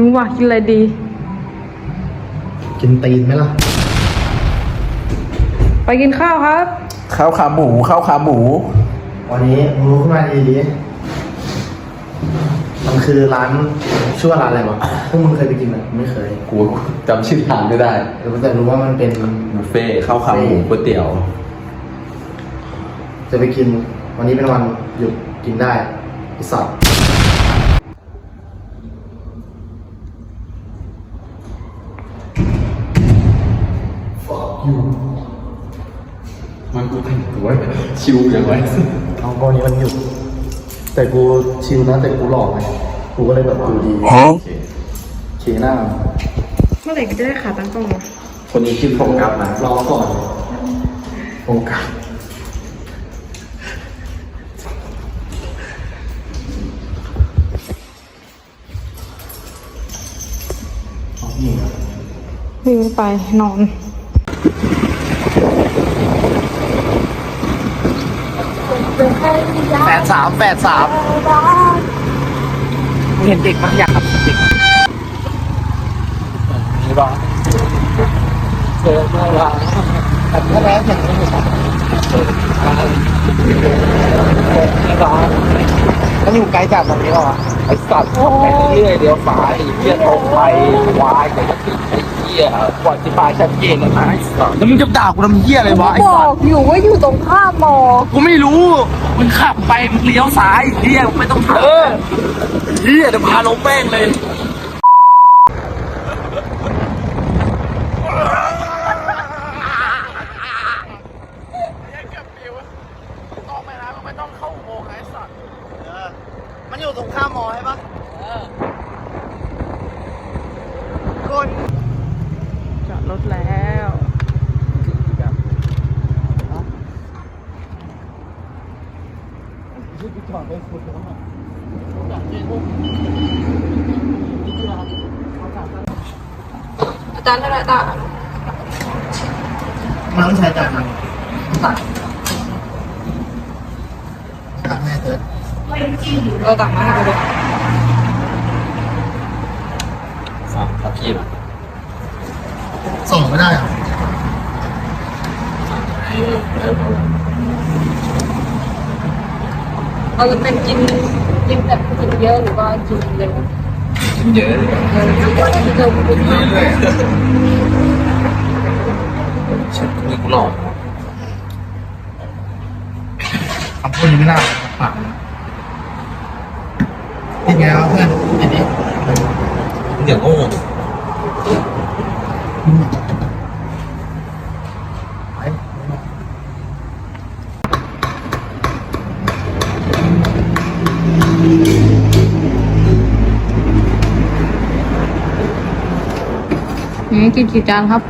หิวว่ะกินอะไรดี กินตีนไหมล่ะ ไปกินข้าวครับ ข้าวขาหมูข้าวขาหมู วันนี้มึงรู้ขึ้นมาดีดีมันคือร้านชื่อว่าร้านอะไรวะพวกมึงเคยไปกินไหมไม่เคยกูจำชื่อร้านไม่ได้แต่รู้ว่ามันเป็น บุฟเฟ่ต์ข้าวขาหมูก๋วยเตี๋ยว จะไปกิน วันนี้เป็นวันหยุดกินได้ไอสัตว์ มันกูแต่งตัวชิวอย่างไรเอาก็วันนี้มันหยุด แต่กูชิลนะแต่กูหลอกไงกูก็เลยแบบดูดีเคหน้า เมื่อไหร่ก็จะได้ขาตั้งกล้องวะคนนี้ชื่อโฟกัสนะรอก่อนโฟกัสเอานี่นะวิ่งไปนอน แปดสามแปดสามเห็นเด็กมั้ยอยากขับเด็กนี่บ้างเจอเมื่อวานแต่ถ้าแล้วอย่างนี้นี่บ้างมันอยู่ไกลจากตรงนี้หรอไอ้สัตว์ไปเรื่อยเดี๋ยวฝายเหี้ยตรงไปวายแต่ก็ติด ยกว่าจะปลายชัดเจนนะไอ้สัตว์แล้วมึงจะด่ากูทำเหี้ยอะไรวะไอ้บสัอสกอยู่ว่าอยู่ตรงข้ามมอกูไม่รู้มึงขับไปมึงเลี้ยวซ้ายเหี้ยไม่ต้องถามเหี้ยเดี๋ยวพาลงแป้งเลย มันอยู่ตรงข้ามมอใช่ปะคน จอดรถแล้ว อา จารย์เท่าไหร่ตามันต้องใช้จานมันตัดตัดแม่เติร์ดเออตักมาให้กูดูสามครับพี่ส่งไม่ได้เหรอเราจะเป็นกินกินแบบกินเยอะหรือว่ากินเร็ว เยอะเลยเออกินกินเร็วเรื่อยๆฉันคุยกูหลอกคำพูดนี้ไม่น่าปากเป็นไงวะเพื่อนอันี่มึงอย่าโง่ นี่กินกี่จานครับ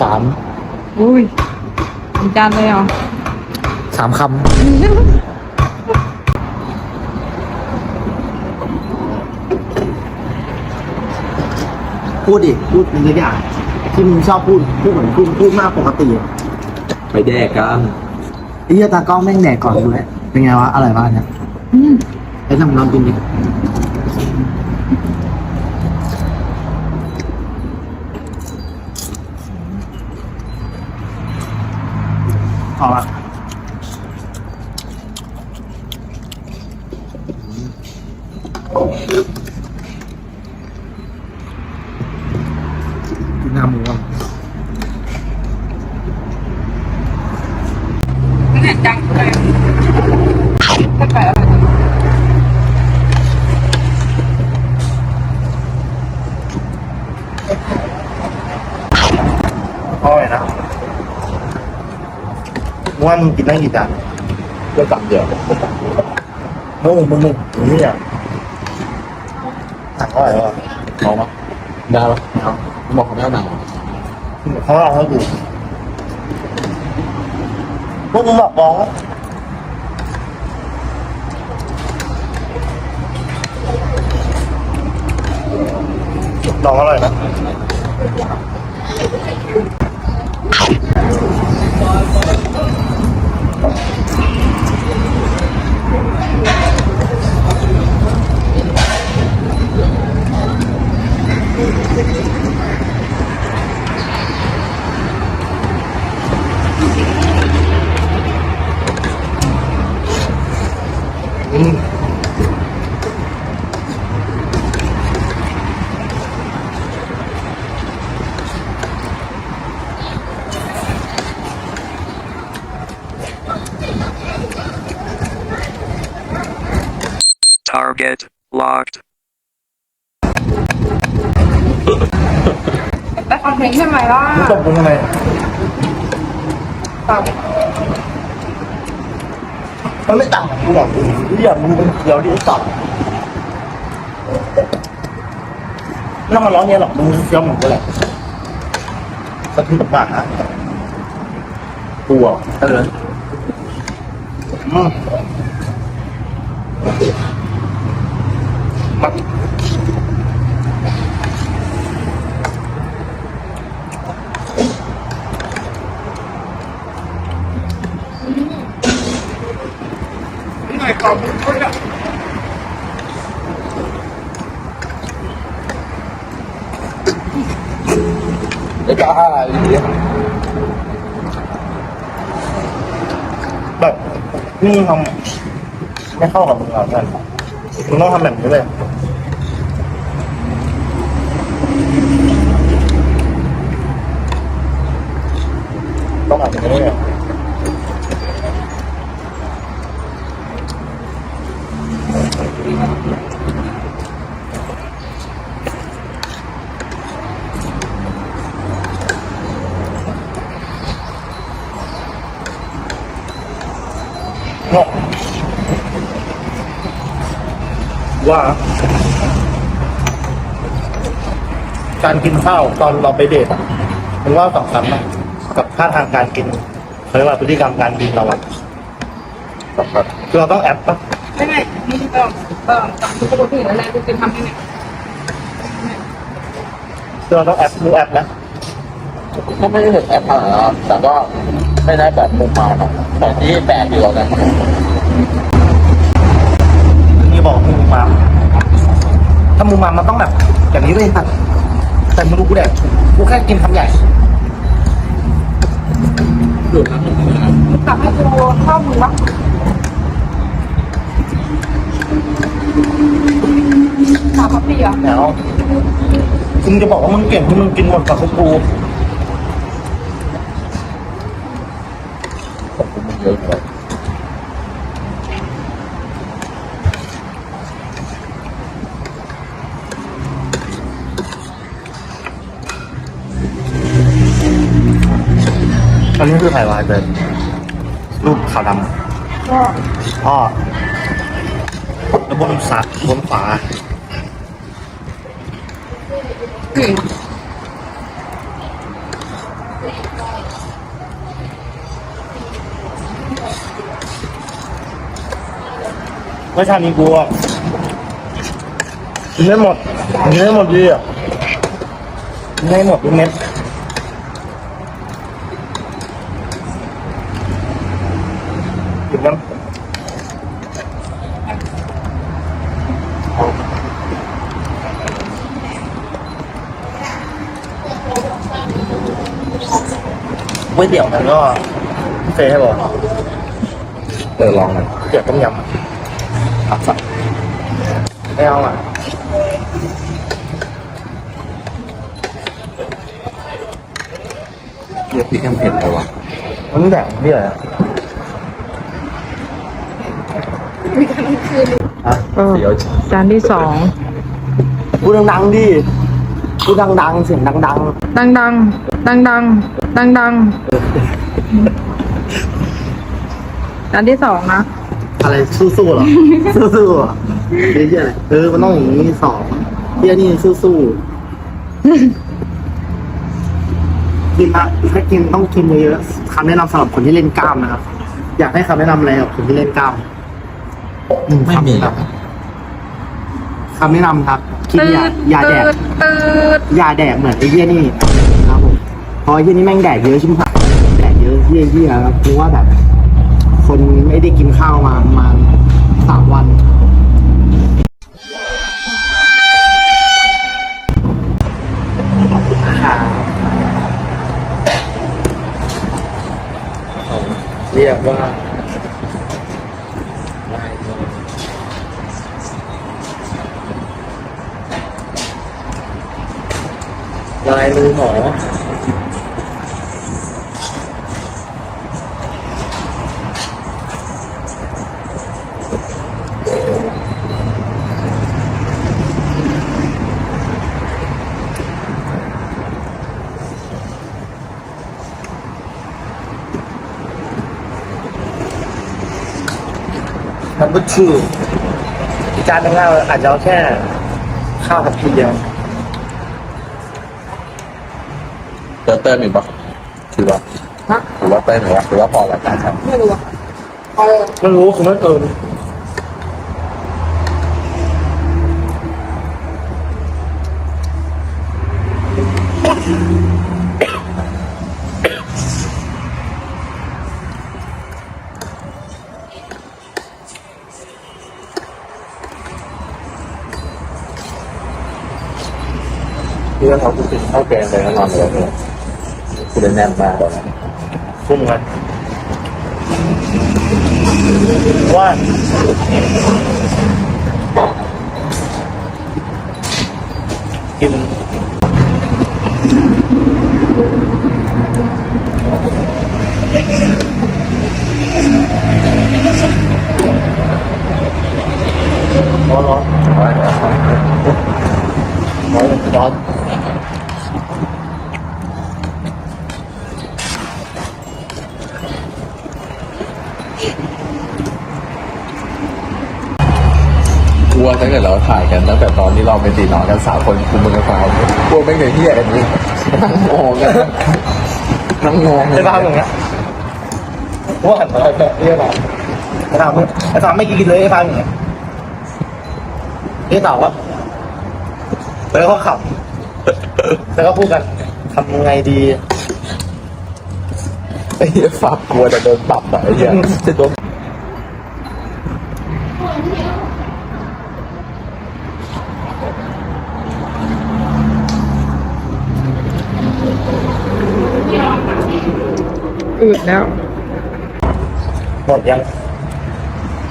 สามอุ้ยกี่จานเลยเหรอ สามคำพูดดิพูดเป็นตัวอย่างที่มึงชอบพูดพูดเหมือนพูดพูดมากปกติอะไปแดกกันไอ้เหี้ยตากล้องแม่งแดกก่อนดูแลวเป็นไงวะอร่อยมากเนี่ยอืมไอ้ทำลองกินดิ พอละกินน้ำหมูอะ ไม่เห็นจังเลยไม่ไปอะไร อร่อยนะมึง ว่ามึงกินได้กี่จานก็สั่งเดียวมึงมึงมึงมึงนี่อะตักอร่อยวะเอาปะได้ปะเอาบอกเขาไม่เอาหนังเขาลองให้ดูพวกมึงบอกบอกว่าลองอร่อยนะ Target. แต่คอนเทนต์ใช่ไมล่ะมึงตบกูทำไมตอบมันไม่ต่างกับกูหรอกเรียกมึงเป็นเขียวดิไอ้สัตว์ไม่ต้องมาร้องเนี้ยหรอกมึงเฟี้ยวเหมือนกูแหละสะทืบปากนะกูอะเอออืม ไอ้กาไอ้เหี้ยแบบนี่ทำไม่เข้ากับมึงอะเพื่อนมึงต้องทำแบบนี้เลย ต้องแบบนี้เลย ว่า การกินข้าวตอนเราไปเดทอะมึงว่าสองสามอะกับท่าทางการกินเขาเรียกว่าพฤติกรรมการกินเราอะสัมผัสคือเราต้องแอปปะไม่ไม่นี่ก็ก็ทุกคนที่นั่นแหละกูเป็นทำให้เนี่ยคือเราต้องแอปรู้แอปนะก็ไม่ได้เห็นแอปอะไรนะแต่ก็ไม่ได้แบบมุมมานะแต่ที่แปลกอยู่แล้วนะนี่บอก มึงมาถ้ามึงมามันต้องแบบอย่างนี้เลยครับแต่มึงรู้กูแดกกูแค่กินคำใหญ่ดูนะกลับให้กูเข้ามือวะถามพ่อพี่เหรอแล้วมึงจะบอกว่ามึงเก่งที่มึงกินหมดกับพวกกู ผมมันเยอะเลย อันนี้คือไผ่วายเป็นรูปขาวดก็ำพ่อแล้วบนสักบนฝาอืมไม่ชานี้กูอะกินได้หมดกินได้หมดดีอะกินได้หมดทุกเม็ด ก๋วยเตี๋ยวมันก็เฟยให้บอกเออลองหน่อยเตี๋ยวต้มยำอะอักษรไม่เอาอะเรียกพี่แคมเผ็ดเลยวะมันแบบนี่อะไรอะมีการคืนฮะเดี๋ยวจานที่สองพูดดังๆดิพูดดังๆเสียงดังดังดังดังดัง ดังดังจานที่สองนะๆอะไรสู้ๆเหรอ สู้ๆเหรอเดี๋ยวอะไรเออมันต้องอย่างนี้สองเที่ยนี่สู้ๆกินนะถ้ากินต้องกินเยอะๆคำแนะนำสำหรับคนที่เล่นกล้ามนะครับ อยากให้คำแนะนำอะไรกับคนที่เล่นกล้ามหนึ่งไม่คำมีแนะหรอกนำคำแนะนำครับกินยาตืดยาแดก ตืดตืดยาแดกเหมือนไอ้เหี้ยนี่ครับผมเพราะไอ้เหี้ยนี่แม่งแดดเยอะชิมหายแดดเยอะเยี่ยๆครับเพราะว่าแบบ คนไม่ได้กินข้าวมามา นัมเบอร์ทูจานหนึงเราอาจจะเอาแค่ข้าวกับทีเดียวเติมเติมอีกปะคือว่าฮะหรือว่าเติมหรือว่าหรือว่าพอแล้วการทำไม่รู้อะเออไม่รู้คือไม่เกิน เพื่อนเขาคือข้าวแกงเลยแน่นอนเลยเนี่ยคือได้แน่นมากตอนนั้นพุ่งกันว่ากินร้อนร้อนร้อน วถ้าเกิดเราถ่ายกันตั้งแต่ตอนที่เราไปตีนอนกันสามคนคุณมึงกับฟาวกลัวไม่เคยเที่ยกันนี้นั่งมองกันนั่งมองไอ้ฟาร์มอย่างเงี้ยว่าหันอะไรแบบนี้แบบไอ้ฟามไอ้ฟามไม่กินเลยไอ้ฟามอย่างเงี้ยไอ้เต่าอะแล้วก็ขับ แล้วก็พูดกันทำยังไงดีไอ้เหี้ยฝากกลัวจะโดนปรับอะไอ้เหี้ยจะโดน อืดแล้ว หมดยัง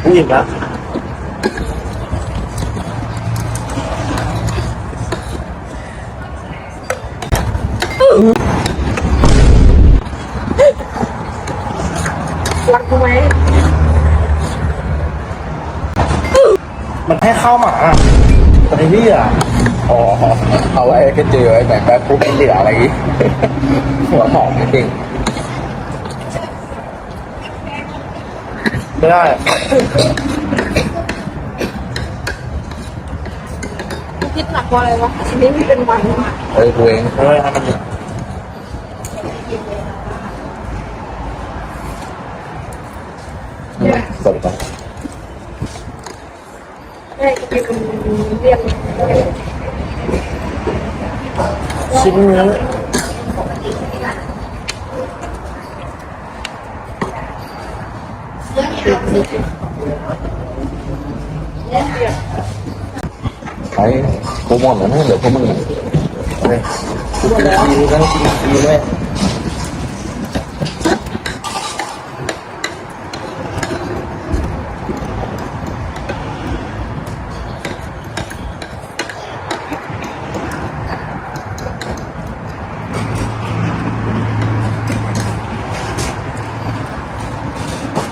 กูอิ่มแล้วรักกูไหมมันให้ข้าวหมาแต่ไอ้นี่อะอ๋อเอาไว้ก็เจอไอ้แบบแบบปุ๊บไม่เหลืออะไรอย่างงี้ หัวหอมจริง ไม่ได้กูคิดหนักกว่าอะไรวะชีวิตมันเป็นวันอะเอ้ยกูเองไม่ได้ทำมันสดไปแม่จะเป็นเรียกชิ้นนี้ ไอ้กูหมดแล้วนะเดี๋ยวพวกมึง เลยกูกินทีนี้ก็ต้องกินทีด้วย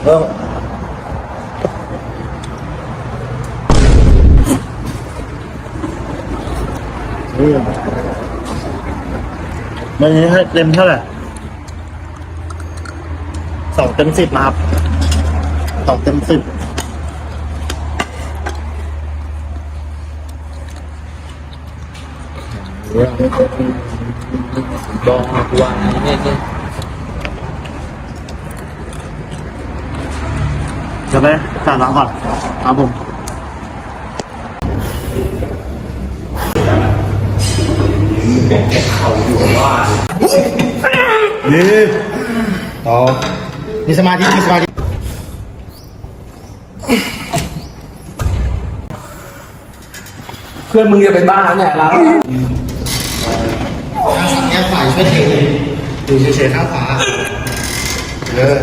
เริ่ม อืมวันนี้ให้เต็มเท่าไหร่สองเต็มสิบนะครับสองเต็มสิบบอกว่าเนี่ยเนี่ยจะไปสาน้ำก่อนครับผม นี่ต่อมีสมาธิมีสมาธิเพื่อนมึงจะเป็นบ้าเนี่ยเราแง่ฝ่ายช่วยเทอยู่เฉยๆข้างขวาเออ